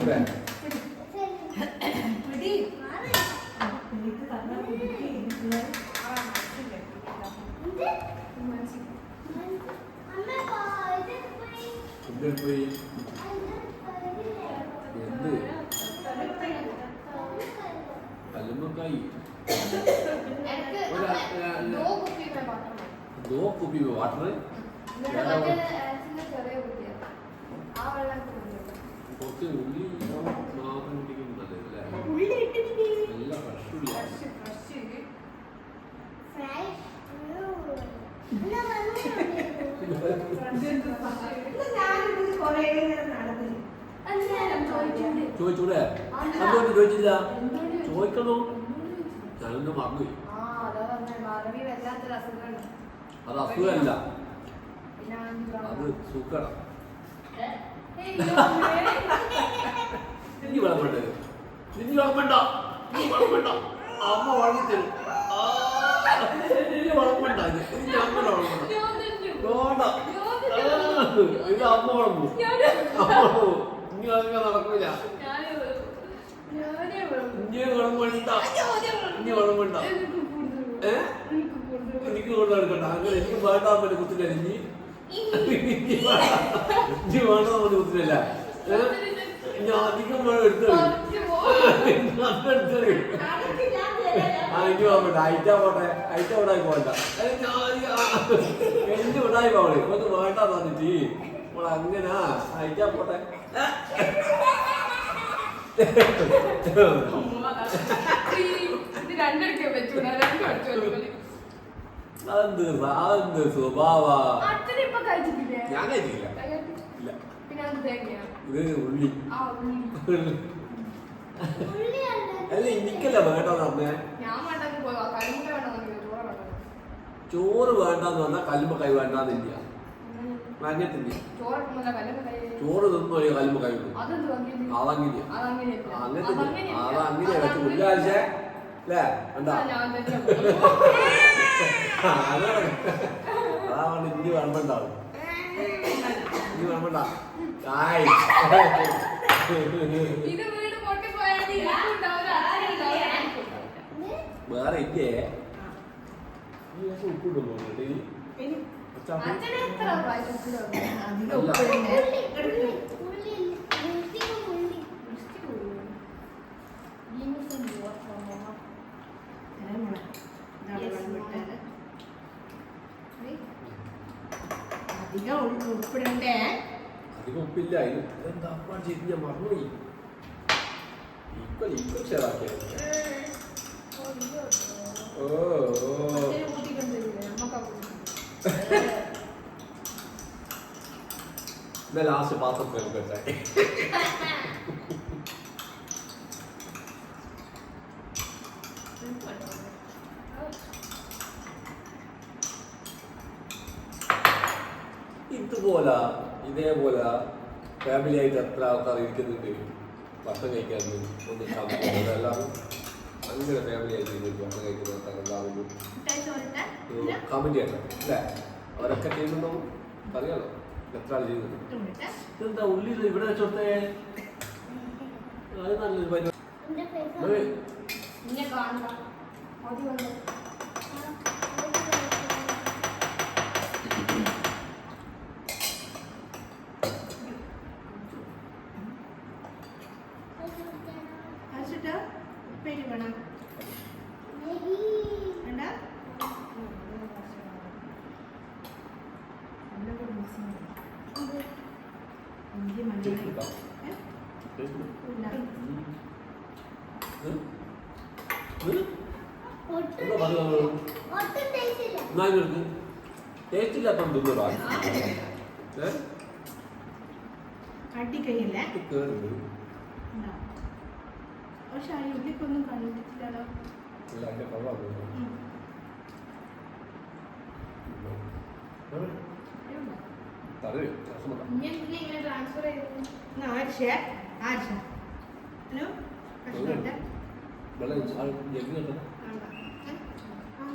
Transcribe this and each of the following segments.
ഇവിടെ കല്ലുമ്മക്കായി ദോ കുപ്പി വാട്ടർ കുറച്ച് ഉള്ളി മാത്രം കുടിക്കുന്നത് നല്ലതല്ലേ? നല്ല ഫ്രഷ് ഉള്ളി ചോദിച്ചൂടെ? അതുകൊണ്ട് ചോദിച്ചില്ല? ചോദിക്കണോ? ഞാനൊന്ന് മറന്നുപോയി അത് അസുഖമല്ല അത് സുഖട എനിക്ക് വിളമ്പണ്ട? വെള്ളം വേണ്ട ഇനി വെള്ളം വേണ്ട അമ്മ വളർന്നു തരും. വേണ്ട ഇത് അമ്മ വേണ്ട. ഇത് അമ്മ വെള്ളം പോകും ഇനി അങ്ങനെ നടക്കൂല. ഇനി വേണ്ട. ഇനി വേണ്ട. ഏ? എനിക്ക് കൊണ്ട് എടുക്കണ്ട അങ്ങനെ എനിക്ക് വേണ്ടാൻ പറ്റി കുത്തില്ല. ഇനി ഇനി വേണ്ട. പറ്റി കുത്തില്ല. ഇനി അധികം വേണം എടുത്തു ആ ഇനി പോകണ്ട അയച്ചാ പോട്ടെ അയച്ചാ വിടായി പോകണ്ട. എന്ത് വിടായി പോകണേ? നമുക്ക് വേണ്ട തന്നിട്ട് അങ്ങനെ. അയച്ചാ പോട്ടെ. സ്വഭാവ? കഴിച്ചിട്ടില്ലേ. ഞാൻ ഇത് ഉള്ളി. അല്ല എനിക്കല്ല വേണ്ടെന്ന് പറഞ്ഞേ. ചോറ് വേണ്ടെന്ന് പറഞ്ഞാൽ കല്ലുമ്പ കൈ വേണ്ടാന്നില്ല. കൈ ചോറ് തിന്നു ഒരു കല്ലുമ്പ കഴിക്കും അതങ്ങനെയല്ല അങ്ങനത്തെ അതങ്ങനെ വെച്ചു ഉള്ളിയാഴ്ച അല്ലേ? എന്താ അതാ അതാണ്. ഇനി വേണ്ടണ്ടാവും ഇനി വേണ്ട ആയി. വേറെ ഇല്ലേ? ഉപ്പിട്ടു ലേശം അധികം ഉൾപ്പെടണ്ടേ അധികം ഉപ്പില്ല. ഇത് എന്താ അമ്മ ചെയ്ത് ഞാൻ മറന്നുപോയി ഈക്വൽ ഈക്വൽ ഓ ഓ. ലാസ്റ്റ് പാത്രത്തിൽ നമുക്ക് ഇതുപോലെ ഇതേപോലെ ഫാമിലി ആയിട്ട് എത്ര ആൾക്കാർ ഇരിക്കുന്നുണ്ട് ഭക്ഷണം കഴിക്കാൻ ഒന്ന് കാണുന്നത് അങ്ങനെ ഫാമിലി ആയിട്ട് ഇരുന്നിട്ട് ഭക്ഷണം കമന്റ് ചെയ്യണം അല്ലേ? അവരൊക്കെ ചെയ്യുന്നുണ്ടോ അറിയാലോ? എത്ര ആൾ ചെയ്യുന്നുണ്ട് എന്താ ഉള്ളി ഇവിടെ വെച്ചോട്ടെ? അത് നല്ലൊരു പരിപാടി. കാണണ്ട. ഉപ്പേരി വേണം വേണ്ട. ഇഞ്ചി ഉണ്ടോ? ഏ? ടേസ്റ്റ് ഉണ്ടോ? ഇല്ല. ഉം. ഉം? എന്താ പക്ഷെ ആ ഉള്ളിക്കൊന്നും കണ്ടിട്ടില്ലല്ലോ. ട്രാൻസ്ഫർ എന്നാ ആഴ്ച ആഴ്ച ഹലോ? പ്രശ്നമുണ്ട് വെള്ളം ആ ജഗ്ഗിൽ ഇട്ടതാ? ആ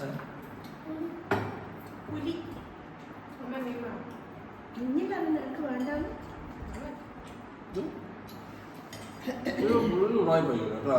അല്ല പുലി അമ്മ നീ വാ. ഇനി പറഞ്ഞു നിനക്ക് വേണ്ടാന്ന് ഒരു ഒരു ഉടായി പോയി കേട്ടോ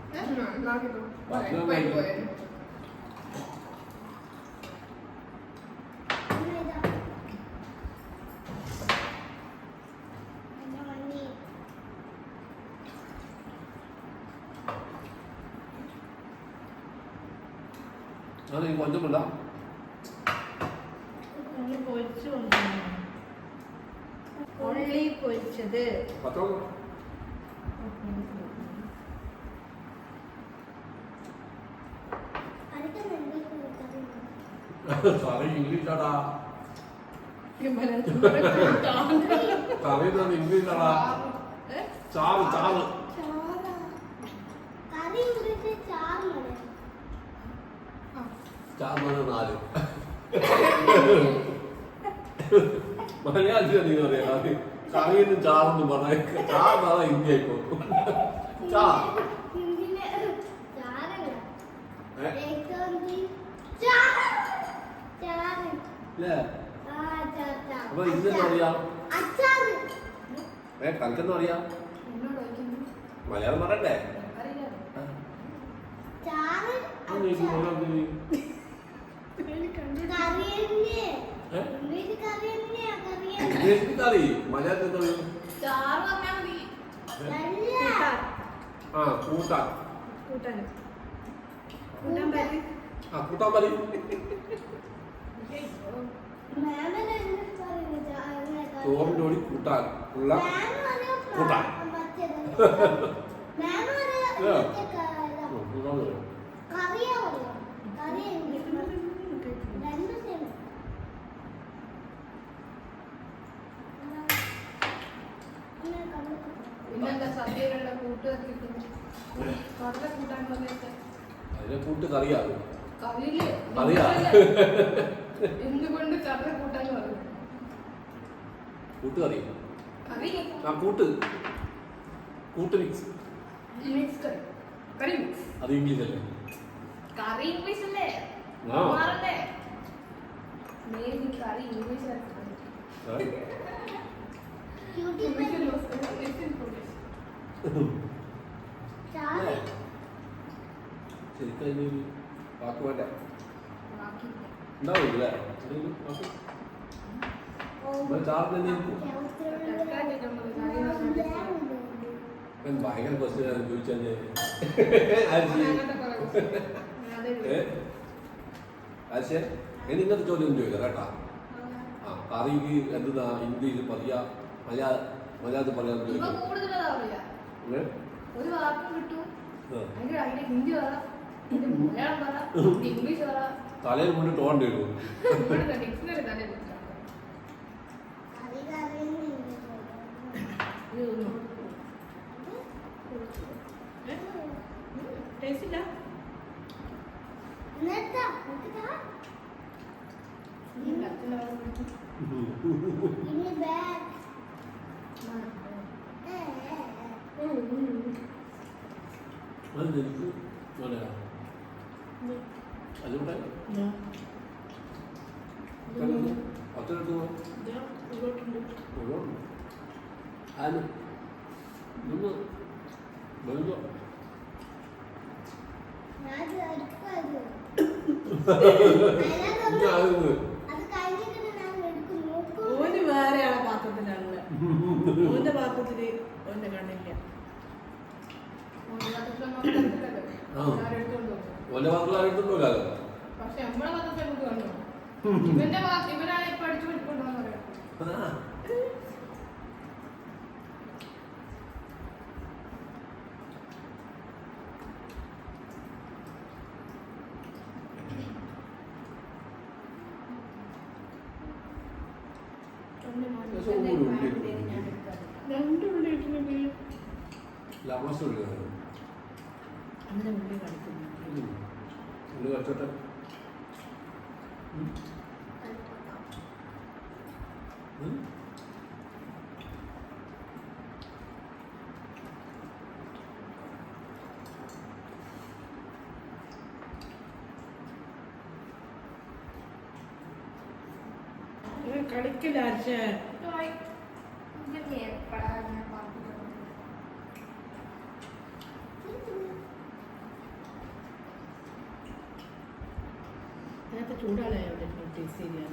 one minute. ഏ? നീ കൊഞ്ചം പെറുക്കാനാ ഞാൻ ചൂട് നോക്കേ ചൂട് നോക്കേ ഞാൻ നോക്കാം ഉം, നോക്കിക്കോ. ഭക്ഷണം പോയി, കഴിക്കും. പോയി. അത് ഈ കൊഞ്ചമില്ല ഉള്ളി പൊരിച്ചു കൊണ്ടുവന്നു ഉള്ളി പൊരിച്ചത് പത്തോളം കറി ഇംഗ്ലീഷാടാ. കറി എന്നാണ് ഇംഗ്ലീഷാടാ. ചാറ് ചാറ്. ചാറ് നാല്. മലയാളത്തിൽ നീ പറയാ കറി കറിയെന്നും ചാറെന്നും പറഞ്ഞ ചാറ് ഇന്ത്യ ഇപ്പോ ചാ ഏ? അപ്പൊ ഇന്നെന്താ പറയാ? ഏ കണക്കെന്ന് പറയാ. മലയാളം പറയണ്ടേ? അറിയില്ല. ആ. ചാറ് ആ, നീ ഇത് നീ- കറി മലയാളത്തിൽ എന്താ പറയും? ആ കൂട്ടാൻ. കൂട്ടാൻ. ആ കൂട്ടാൻ പറയും മാമനെ ഇംഗ്ലീഷ് പറയുന്നത് ചാറ് കൂടി കൂട്ടാൻ ഉള്ള കൂട്ടാൻ. അതിനെ കൂട്ട് കറിയാകും കറിയാ? എന്തുകൊണ്ട് കടല കൂട്ടാൻ പറഞ്ഞു കൂട്ട് കറി? ആ കൂട്ട്. കൂട്ട് mix mix curry. Curry mix അത് ഇംഗ്ലീഷ് അല്ലേ? കറി ഇംഗ്ലീഷ് അല്ലേ. മാറണ്ടേ? മേരി കറി ഇംഗ്ലീഷ് ശരിക്കും വാക്ക് വേണ്ടേ. ഉണ്ടാവില്ലേ ഭയങ്കര ക്വസ്റ്റ്യൻ ആണ് ചോദിച്ചാൽ ഏ? ആശയ ഇനി ഇങ്ങനത്തെ ചോദ്യം ചോദിക്കാം കേട്ടാ. ആ പറയുക എന്താ ഹിന്ദിയിൽ പറയാ മലയാള മലയാളത്തിൽ പറയാൻ ചോദിക്കും? ഒരു വാക്കും കിട്ടും. ഹിന്ദി പറ ഇംഗ്ലീഷ് പറ തലയിൽ മുന്നിട്ട് ഓടേണ്ടി വരും ഇവിടെ ഡിക്ഷണറി തന്നെ കിട്ടാം കറി കറി ഇംഗ്ലീഷ് ഇല്ല എന്നിട്ടാ എന്നിട്ടാ ഇല്ല, അച്ഛന്റെ അവിടെ പോയിട്ട്. ഇനി ബാഗ് ആ, ഏ ഏ, ഏ. ഉം, ഉം, ഉം. അത് എനിക്ക് മലയാളം അതുകൊണ്ട് അത്രയെടുത്ത് അതിന് നിന്ന് വെറുതെ ഞാൻ എടുക്കുവായിരുന്നു. ഇനി ആകുന്നത് അത് കഴിഞ്ഞിട്ട് ഞാൻ എടുക്കും. നോക്കും. ഓന് വേറെ ആളെ പാത്രത്തിലാണുള്ളത് ഓന്റെ പാത്രത്തിൽ ഓന്റെ കണ്ണില്ല. ഒരു പാത്രത്തിലൊന്നും തരത്തില്ലല്ലോ. പക്ഷെ നമ്മളെ പദ്ധതി നമുക്ക് കണ്ടു ഇവന്റെ ഇവനാണ് ഇപ്പൊ അടിച്ചു പിടിക്കൊണ്ടെന്ന് പറയാം. ലവണസ് ഉള്ളി ഉള്ളി കച്ചോട്ടെ കളിക്കില്ല അച്ഛൻ ഇത് എപ്പോഴാ ഞാൻ പറഞ്ഞത് നേരത്തെ ചൂടാളായ അവിടെ ഒരു ടേസ്റ്റ് ചെയ്യാൻ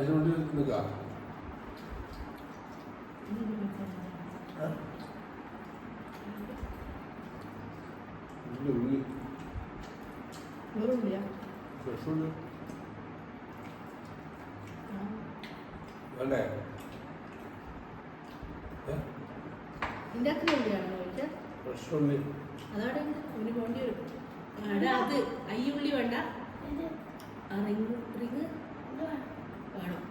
അതിനുവേണ്ടി നിൽക്കുക. ഉള്ളി വെറുള്ളിയാ അതവിടെ. ഒരു കൊണ്ടി വരും. അത് അയ്യുള്ളി വേണ്ട. ആ റിങ് റിങ് ഇത് വേണം. വേണം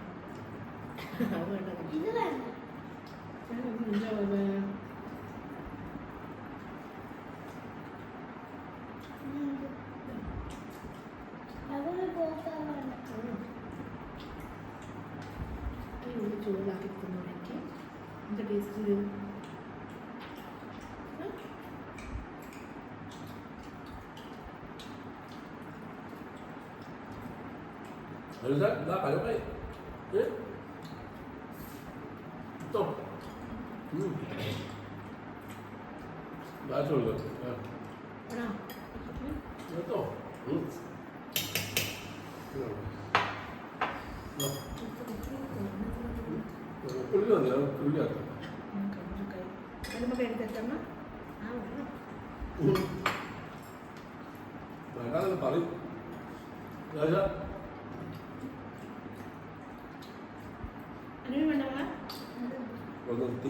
അത് വേണ്ട ഇത് വേണ്ട ഇല്ല, വേ- ഇത്. അതൊന്ന് പോക്കാ വേണ്ട ഈ ഉള്ളി ചൂടാക്കി തിന്നുണ്ടെങ്കിൽ എന്താ ടേസ്റ്റ് ഇത് വലുതാ ഇതാ പലപ്പായി ഏ ഇട്ടോ ബാറ്റുള്ളൂ ആ. ആണോ കേട്ടോ ഉം. ഉം. ആ. ഉള്ളി വന്നു ആ വേണം വേണ്ടാന്ന് പറയും. നിർത്തി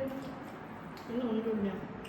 അപ്പൊ അത് ഉം. ആ ഉള്ളിയോട് ഉം.